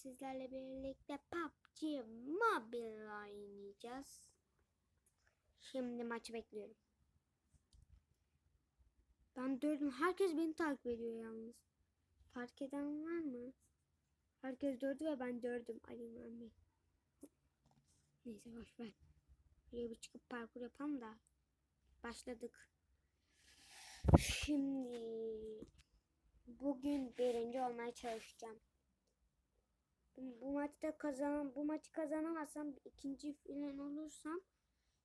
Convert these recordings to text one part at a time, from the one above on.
sizlerle birlikte PUBG Mobile oynayacağız. Şimdi maçı bekliyorum. Ben dördüm. Herkes beni takip ediyor yalnız. Fark eden var mı? Herkes dördü ve ben dördüm. Ali İmran Bey. Neyse boş ver. Buraya bir çıkıp parkur yapalım da. Başladık. Şimdi bugün birinci olmaya çalışacağım. Bu, maçta kazan bu maçı kazanamazsam ikinci falan olursam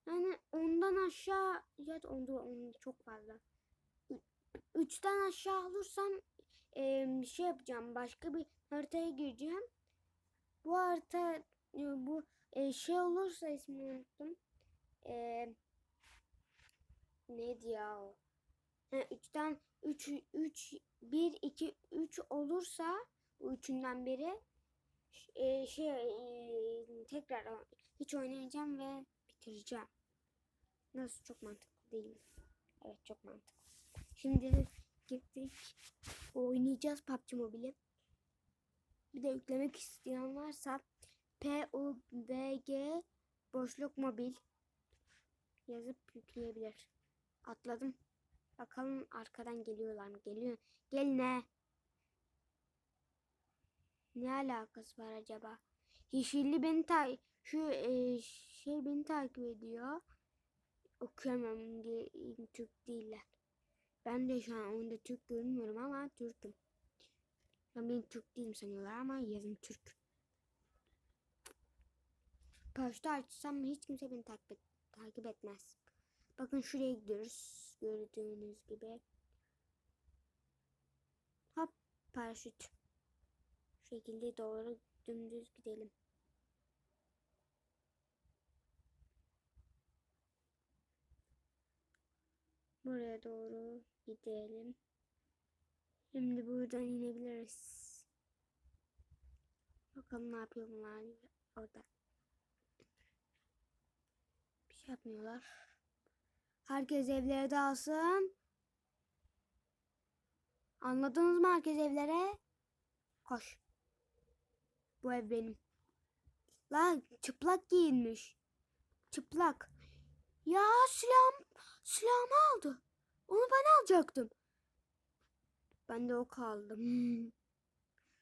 yani ondan aşağı ya da onda on çok fazla. Üçten aşağı olursam eee, şey yapacağım. Başka bir haritaya gireceğim. Bu harita e, bu e, şey olursa ismini unuttum. Eee neydi ya o? Ha, üçten 3 3 1 2 3 olursa bu üçünden biri e, şey e, tekrar hiç oynayacağım ve bitireceğim. Nasıl çok mantıklı değil mi? Evet çok mantıklı. Şimdi gittik. Oynayacağız PUBG Mobile. Bir de yüklemek isteyen varsa PUBG boşluk mobil yazıp yükleyebilir. Atladım. Bakalım arkadan geliyorlar mı? Geliyor. Gel ne? Ne alakası var acaba? Yeşilli beni ta şu e, şey beni takip ediyor. Okuyamam İngi- Türk değiller. Ben de şu an onda Türk görünmüyorum ama Türk'üm. Ben beni Türk değilim sanıyorlar ama yazım Türk. Posta açsam hiç kimse beni takip, et- takip etmez. Bakın şuraya gidiyoruz. Gördüğünüz gibi. Hop paraşüt. Şekilde doğru dümdüz gidelim. Buraya doğru gidelim. Şimdi buradan inebiliriz. Bakalım ne yapıyor bunlar orada. Bir şey yapmıyorlar. Herkes evlere dağılsın. Anladınız mı herkes evlere? Koş. Bu ev benim. Lan çıplak giyinmiş. Çıplak. Ya silahım, silahımı aldı. Onu ben alacaktım. Ben de o kaldım.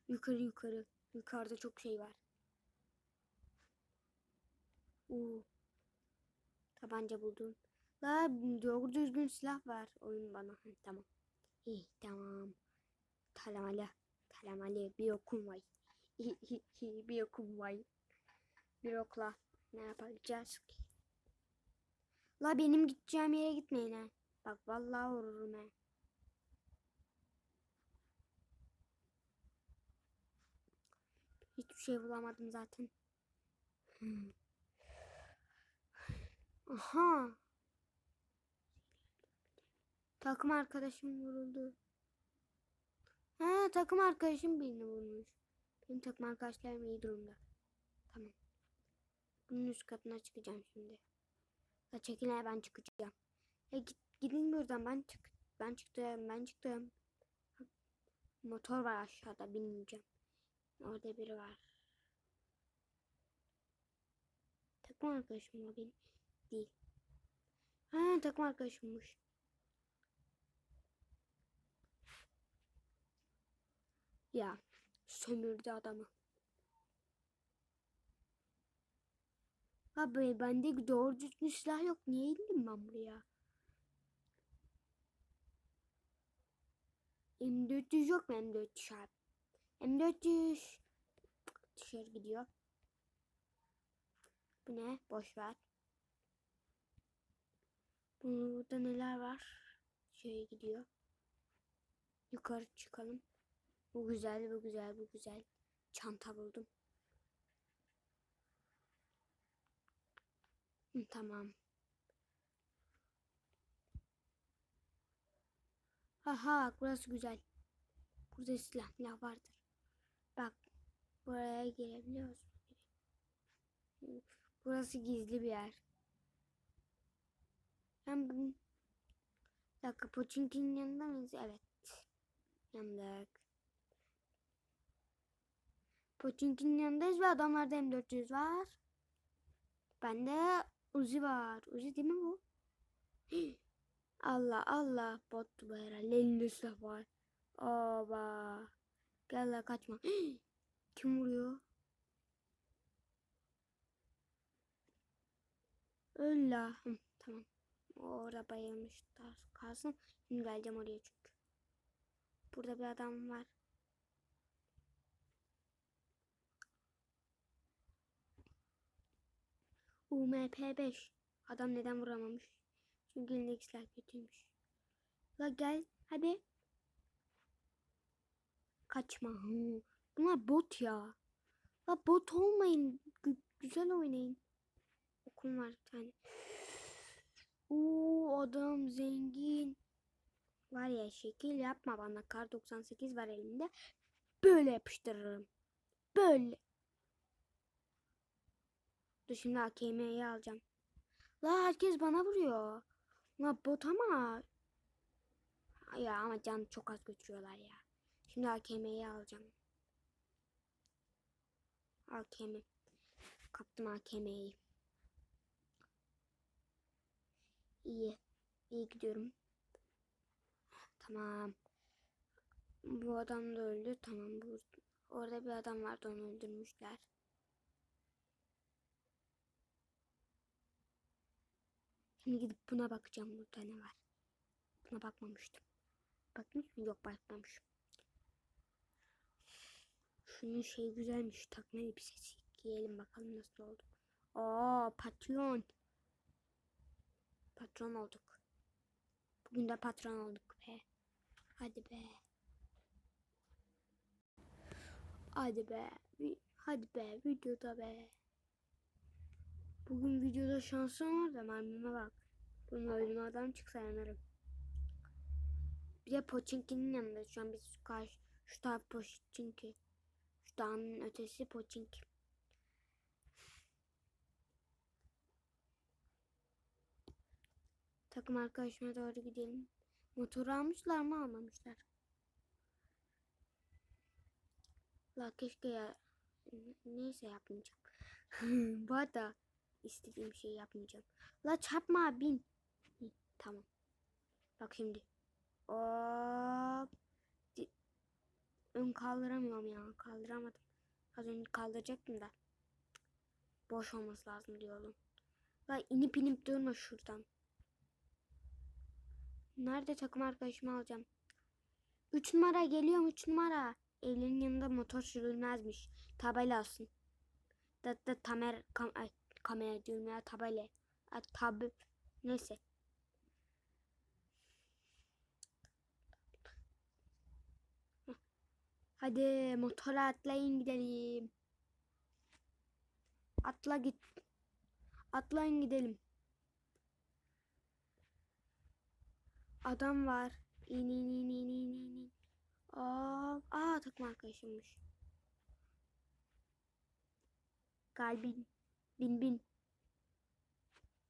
yukarı yukarı. Yukarıda çok şey var. Oo. Tabanca buldum. La doğru düzgün silah var oyun bana. Tamam. İyi tamam. Talamale. Talamale bir okum var. Bir okum var. Bir okla ne yapacağız ki? La benim gideceğim yere gitmeyin ha. Bak vallahi vururum ha. Hiçbir şey bulamadım zaten. Hmm. Aha. Takım arkadaşım vuruldu. Ha takım arkadaşım birini vurmuş. Benim takım arkadaşlarım iyi durumda. Tamam. Bunun üst katına çıkacağım şimdi. Ya çekil ya, ben çıkacağım. Ya git, gidin buradan ben çık. Ben çıktım ben çıktım. Motor var aşağıda binmeyeceğim. Orada biri var. Takım arkadaşım mı benim? Değil. Ha takım arkadaşımmış. Ya sömürdü adamı. Abi bende doğru düzgün silah yok. Niye indim ben buraya? M400 yok mu M400 abi? M400 dışarı gidiyor. Bu ne? Boş ver. Burada neler var? Şöyle gidiyor. Yukarı çıkalım. Bu güzel, bu güzel, bu güzel. Çanta buldum. Tamam. Aha, burası güzel. Burada silah silah vardır. Bak, buraya girebiliyoruz. Burası gizli bir yer. Ben bu... Bir dakika, Pochinki'nin yanında mıyız? Evet. Yandık. Pochinki'nin yanındayız ve adamlarda M400 var. Bende Uzi var. Uzi değil mi bu? Allah Allah bottu bu herhalde. Elinde silah var. Oba. Gel la kaçma. Kim vuruyor? Öl la. Hı, tamam. Orada bayılmış. Kalsın. Şimdi geleceğim oraya çünkü. Burada bir adam var. UMP5. Adam neden vuramamış? Çünkü silah kötüymüş. La gel hadi. Kaçma. Bunlar bot ya. La bot olmayın. Gü- güzel oynayın. Okum var bir tane. Oo adam zengin. Var ya şekil yapma bana. Kar 98 var elimde. Böyle yapıştırırım. Böyle. Dur şimdi AKM'yi alacağım. La herkes bana vuruyor. La bot ama. Ya ama can çok az götürüyorlar ya. Şimdi AKM'yi alacağım. AKM. Kaptım AKM'yi. İyi. İyi gidiyorum. Tamam. Bu adam da öldü. Tamam. Bu, orada bir adam vardı onu öldürmüşler. Şimdi gidip buna bakacağım burada ne var. Buna bakmamıştım. Bakmış mı? Yok bakmamışım. Şunun şey güzelmiş. Takma elbisesi. Giyelim bakalım nasıl oldu. Oo patron. Patron olduk. Bugün de patron olduk be. Hadi be. Hadi be. Hadi be videoda be. Bugün videoda şansım var da mermime bak. Bunun ölüm adam çıksa yanarım. Bir de Pochinki'nin yanında şu an biz karşı şu taraf Pochinki. Şu dağın ötesi Pochinki. Takım arkadaşıma doğru gidelim. Motoru almışlar mı almamışlar? La keşke ya neyse yapmayacağım. Bu arada istediğim şeyi yapmayacağım. La çarpma bin. Hı, tamam. Bak şimdi. Hop. Ön kaldıramıyorum ya. Kaldıramadım. Az önce kaldıracaktım da. Boş olması lazım diyorum. La inip inip durma şuradan. Nerede takım arkadaşımı alacağım? 3 numara geliyorum 3 numara. Evlerin yanında motor sürülmezmiş. Tabela alsın. Da da tamer kam, ay, kamera diyorum ya tabela. A, tab neyse. Hadi motora atlayın gidelim. Atla git. Atlayın gidelim. Adam var. İn in in in in in. Aa, aa takım arkadaşımmış. Gel bin. Bin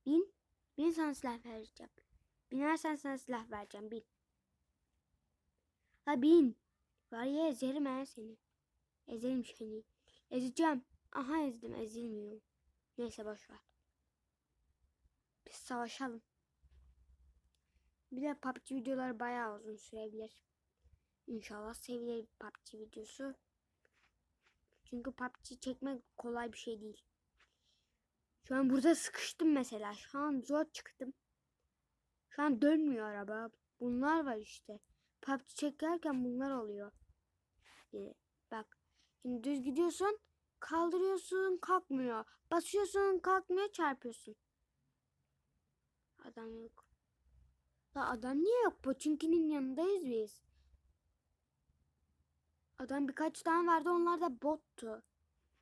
bin. Bin. Sana silah vereceğim. Binersen sana silah vereceğim. Bin. Ha bin. Var ya ezerim ha seni. Ezerim seni. Ezeceğim. Aha ezdim. Ezilmiyor. Neyse boş ver. Biz savaşalım. Bir de PUBG videoları bayağı uzun sürebilir. İnşallah sevilir PUBG videosu. Çünkü PUBG çekmek kolay bir şey değil. Şu an burada sıkıştım mesela. Şu an zor çıktım. Şu an dönmüyor araba. Bunlar var işte. PUBG çekerken bunlar oluyor. Ee, bak. Şimdi düz gidiyorsun. Kaldırıyorsun kalkmıyor. Basıyorsun kalkmıyor çarpıyorsun. Adam yok. La adam niye yok? Pochinki'nin yanındayız biz. Adam birkaç tane vardı onlar da bottu.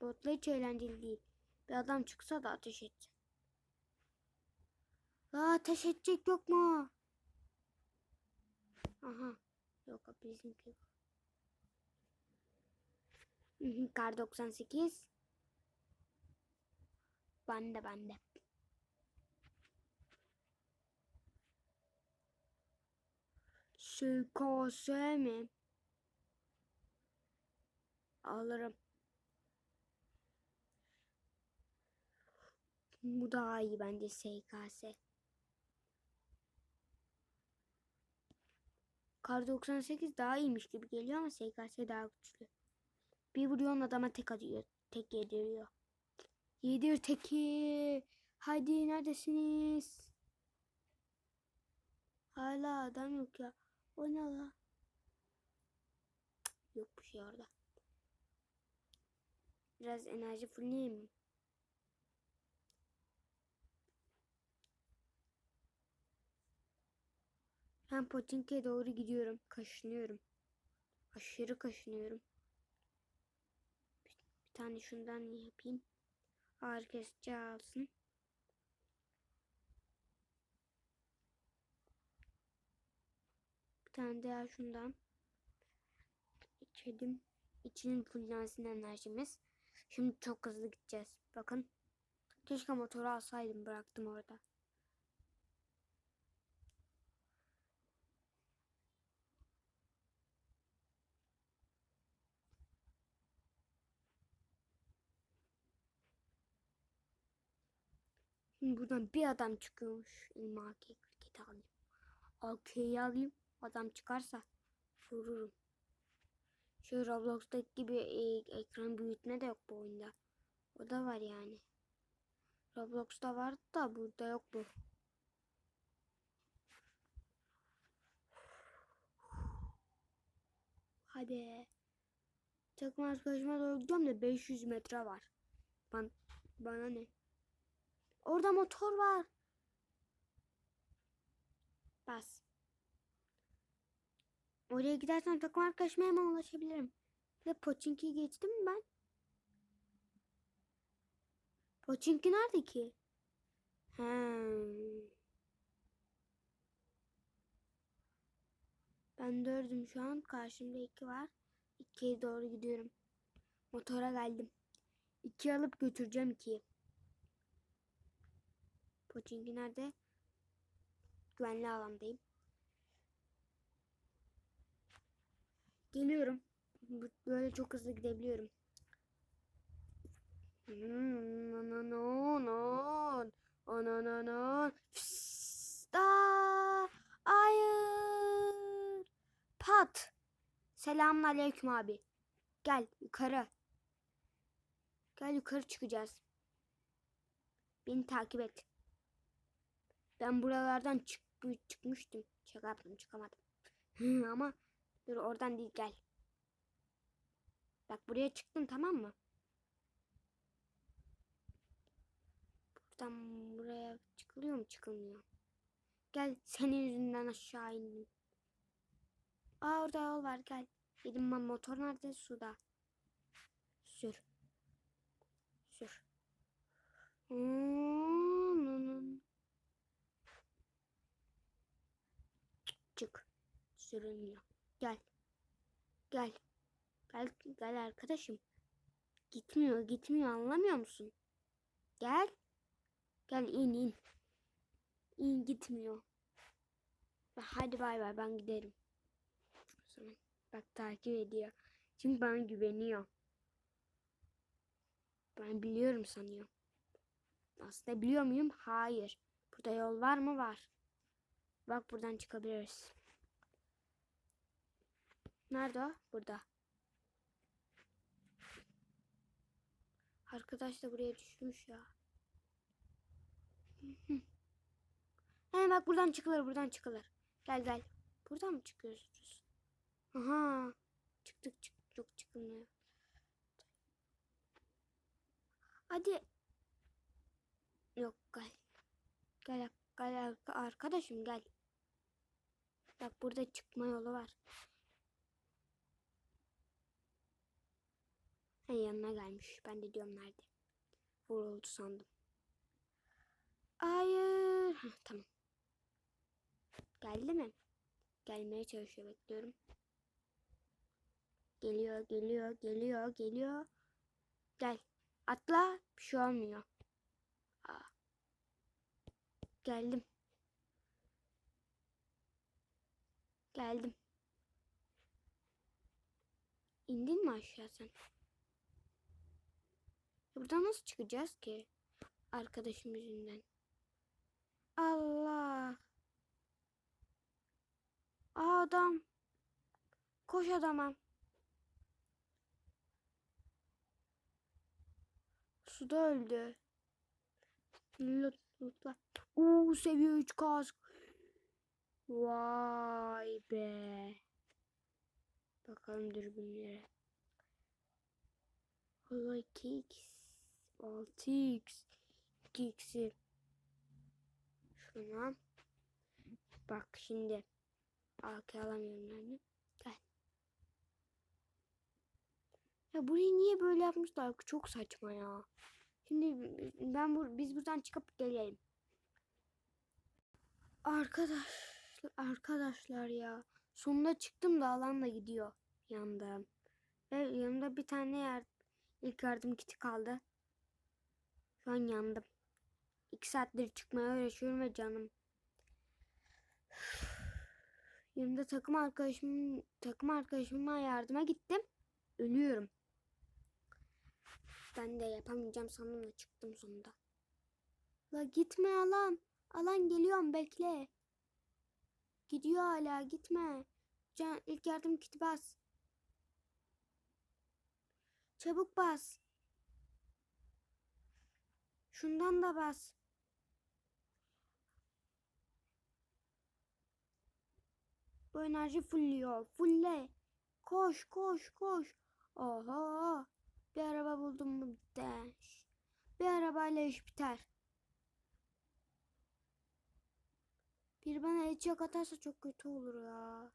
Botla hiç eğlenceli değil. Bir adam çıksa da ateş edecek. La ateş edecek yok mu? Aha. Yok bizimki yok. Kar 98. Bende bende. SKS mi? Alırım. Bu daha iyi bence SKS. Kar 98 daha iyiymiş gibi geliyor ama SKS daha güçlü. Bir vuruyorsun adama tek atıyor. Tek yediriyor. Yedir teki. Hadi neredesiniz? Hala adam yok ya. O ne la? Yok bir şey orada. Biraz enerji fullleyeyim mi? Ben Potinki'ye doğru gidiyorum. Kaşınıyorum. Aşırı kaşınıyorum. Bir, bir tane şundan yapayım. Ağrı kesici alsın. Bir tane daha şundan. İçelim. İçinin fullensin enerjimiz. Şimdi çok hızlı gideceğiz. Bakın. Keşke motoru alsaydım. Bıraktım orada. Şimdi buradan bir adam çıkıyormuş. Elime AK kriketi alayım. AK'yi alayım. Adam çıkarsa vururum. Şu Roblox'taki gibi e, ekran büyütme de yok bu oyunda. O da var yani. Roblox'ta vardı da burada yok bu. Hadi. Takım arkadaşıma doğru gidiyorum da 500 metre var. Ben, bana ne? Orada motor var. Bas. Oraya gidersem takım arkadaşıma hemen ulaşabilirim. De Pochinki'yi geçtim mi ben? Pochinki nerede ki? Hmm. Ben dördüm şu an. Karşımda iki var. İkiye doğru gidiyorum. Motora geldim. İki alıp götüreceğim ikiyi. Pochinki nerede? Güvenli alandayım. Geliyorum. Böyle çok hızlı gidebiliyorum. Ananon, Fıs, aa, Hayır. Pat. Selamun aleyküm abi. Gel yukarı. Gel yukarı çıkacağız. Beni takip et. Ben buralardan çık çıkmıştım. Şaka yaptım çıkamadım. Ama dur oradan değil gel. Bak buraya çıktım tamam mı? Buradan buraya çıkılıyor mu çıkılmıyor. Gel senin yüzünden aşağı indim. Aa orada yol var gel. Dedim ben motor nerede suda. Sür. Sür. Hmm. Çık. Sürünüyor. Gel. Gel. Gel, gel arkadaşım. Gitmiyor, gitmiyor anlamıyor musun? Gel. Gel in in. İn gitmiyor. Hadi bay bay ben giderim. Bak takip ediyor. Çünkü bana güveniyor. Ben biliyorum sanıyor. Aslında biliyor muyum? Hayır. Burada yol var mı? Var. Bak buradan çıkabiliriz. Nerede o? Burada. Arkadaş da buraya düşmüş ya. He bak buradan çıkılır buradan çıkılır. Gel gel. Buradan mı çıkıyoruz? Aha. Çıktık çık yok çıkılmıyor. Hadi. Yok gel. Gel gel arka- arkadaşım gel. Bak burada çıkma yolu var. Ha, yanına gelmiş. Ben de diyorum nerede. Vuruldu sandım. Hayır. Heh, tamam. Geldi mi? Gelmeye çalışıyor bekliyorum. Geliyor, geliyor, geliyor, geliyor. Gel. Atla. Bir şey olmuyor. Aa. Geldim. Geldim. İndin mi aşağı sen? Buradan nasıl çıkacağız ki? Arkadaşım yüzünden. Allah. Adam. Koş adama. Suda öldü. Lut, lutla. Oo seviye 3 kask. Vay be. Bakalım dürbünlere. Hala 2x. 6x. 2x'i. Şuna. Bak şimdi. AK alamıyorum yani. Gel. Ya burayı niye böyle yapmışlar? Çok saçma ya. Şimdi ben bu biz buradan çıkıp gelelim. Arkadaş arkadaşlar ya. Sonunda çıktım da alan da gidiyor yanımda. Ve yanımda bir tane yer, ilk yardım kiti kaldı. Şu an yandım. İki saattir çıkmaya uğraşıyorum ve canım. Yanımda takım arkadaşım takım arkadaşıma yardıma gittim. Ölüyorum. Ben de yapamayacağım sandım da çıktım sonunda. La gitme alan. Alan geliyorum bekle. Gidiyor hala gitme. Can, ilk yardım kiti bas. Çabuk bas. Şundan da bas. Bu enerji fulluyor. Fulle. Koş koş koş. Oha. Bir araba buldum mu bitti. Bir arabayla iş biter. Bir bana headshot atarsa çok kötü olur ya.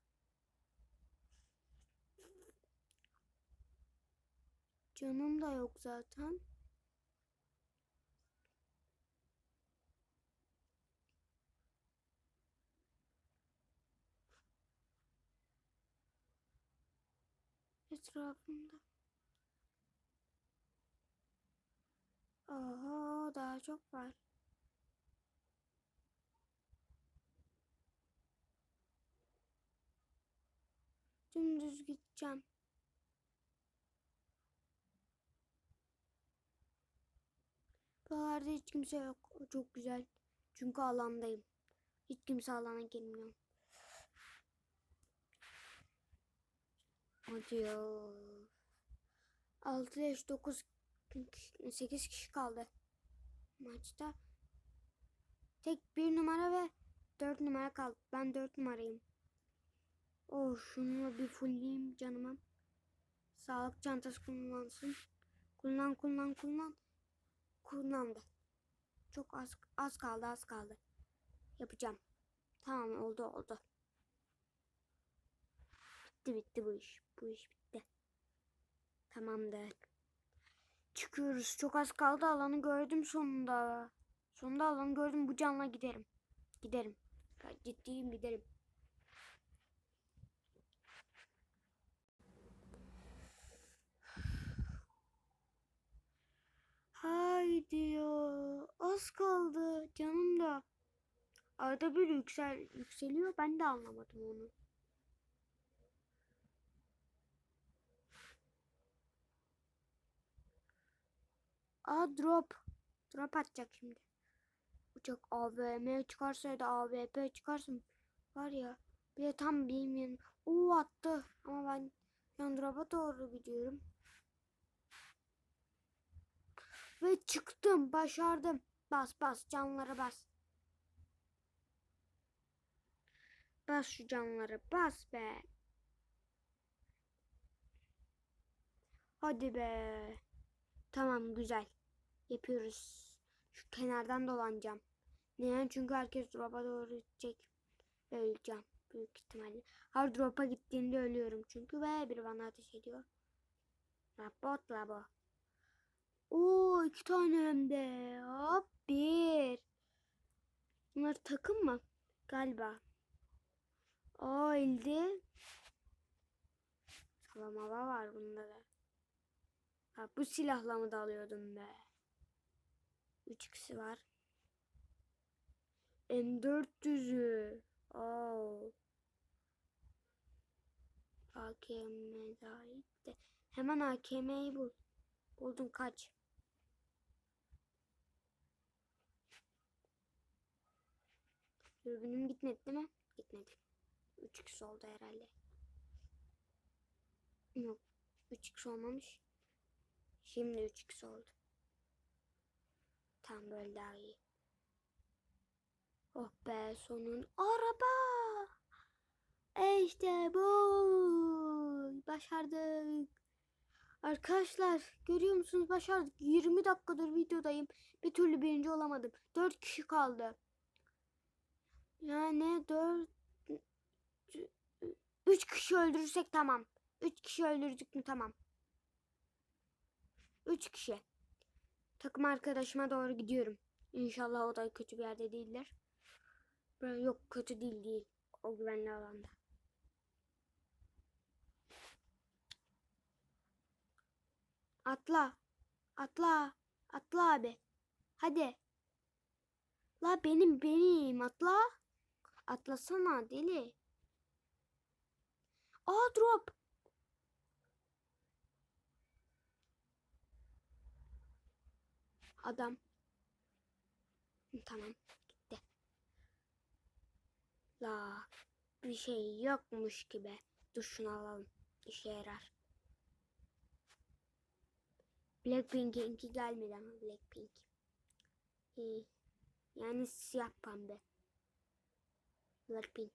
Canım da yok zaten. Etrafımda. Oha daha çok var. Dümdüz gideceğim. Buralarda hiç kimse yok. Çok güzel. Çünkü alandayım. Hiç kimse alana girmiyor. Hadi ya. 6 yaş 9 8 kişi kaldı. Maçta. Tek bir numara ve 4 numara kaldı. Ben 4 numarayım. Oh şunu bir fullleyeyim canıma. Sağlık çantası kullansın. Kullan kullan kullan. Kullandı. Çok az az kaldı az kaldı. Yapacağım. Tamam oldu oldu. Bitti bitti bu iş. Bu iş bitti. Tamamdır. Çıkıyoruz. Çok az kaldı. Alanı gördüm sonunda. Sonunda alanı gördüm. Bu canla giderim. Giderim. Ciddiyim giderim. Haydi ya. Az kaldı. Canım da. Arada bir yüksel yükseliyor. Ben de anlamadım onu. Aa drop. Drop atacak şimdi. Uçak AVM çıkarsa da AVP çıkarsın. Var ya. Bir de tam yanım. Oo attı. Ama ben yan drop'a doğru gidiyorum. Ve çıktım. Başardım. Bas bas canlara bas. Bas şu canları bas be. Hadi be. Tamam güzel. Yapıyoruz. Şu kenardan dolanacağım. Neden? Çünkü herkes drop'a doğru gidecek. Öleceğim. Büyük ihtimalle. Her drop'a gittiğinde ölüyorum çünkü. Ve biri bana ateş ediyor. Bot la bu. Oo iki tane hem de. Hop bir. Bunlar takım mı? Galiba. O elde. Salam hava var bunda da. Ha, bu silahla mı dalıyordum be? 3 kişi var. M400'ü. Oo. AKM dahil de. Hemen AKM'yi bul. Buldun kaç. Dürbünüm gitmedi değil mi? Gitmedi. 3x oldu herhalde. Yok. 3x olmamış. Şimdi 3x oldu. Tam böyle daha iyi. Oh be sonun araba. E işte bu. Başardık. Arkadaşlar görüyor musunuz başardık. 20 dakikadır videodayım. Bir türlü birinci olamadım. 4 kişi kaldı. Yani 4 3 kişi öldürürsek tamam. 3 kişi öldürdük mü tamam. 3 kişi. Takım arkadaşıma doğru gidiyorum. İnşallah o da kötü bir yerde. Böyle yok kötü değil değil. O güvenli alanda. Atla. Atla. Atla abi. Hadi. La benim benim atla. Atlasana deli. Aa drop. Adam. Tamam gitti. La bir şey yokmuş gibi. Dur alalım. İşe yarar. Blackpink'inki gelmedi ama Blackpink. İyi. Yani siyah pembe. Blackpink.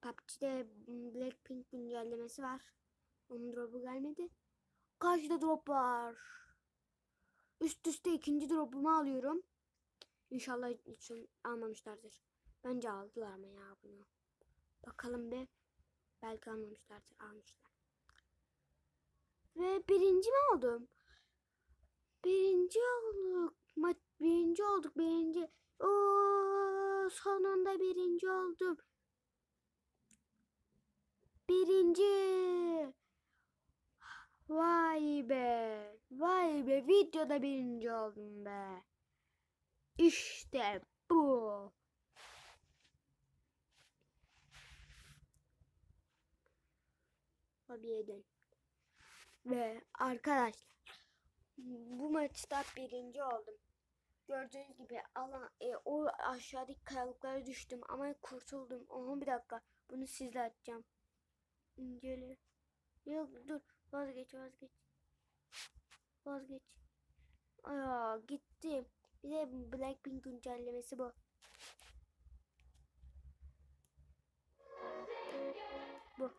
PUBG'de Blackpink güncellemesi var. Onun drop'u gelmedi. Karşıda drop var. Üst üste ikinci drop'umu alıyorum. İnşallah hiç almamışlardır. Bence aldılar ama ya bunu. Bakalım bir. Belki almamışlardır. Almışlar. Ve birinci mi oldum? Birinci olduk. Maç birinci olduk. Birinci. Oo, sonunda birinci oldum. Birinci. Vay be. Vay be. Videoda birinci oldum be. İşte bu. Hobiye dön. Ve arkadaşlar bu maçta birinci oldum. Gördüğünüz gibi alan, e, o aşağıdaki kayalıklara düştüm ama kurtuldum. Oha bir dakika bunu sizle atacağım. İncele. Yok dur vazgeç vazgeç. Vazgeç. Aya gitti. Bir de Blackpink güncellemesi bu. Bu.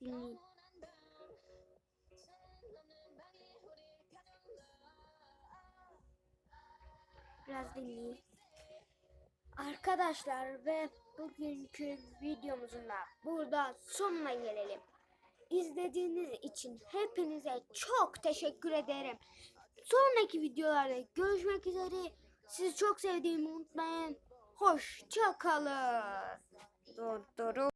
Dinleyin. Biraz dinleyin. Arkadaşlar ve bugünkü videomuzun da burada sonuna gelelim. İzlediğiniz için hepinize çok teşekkür ederim. Sonraki videolarda görüşmek üzere. Sizi çok sevdiğimi unutmayın. Hoşça kalın. Dur, dur.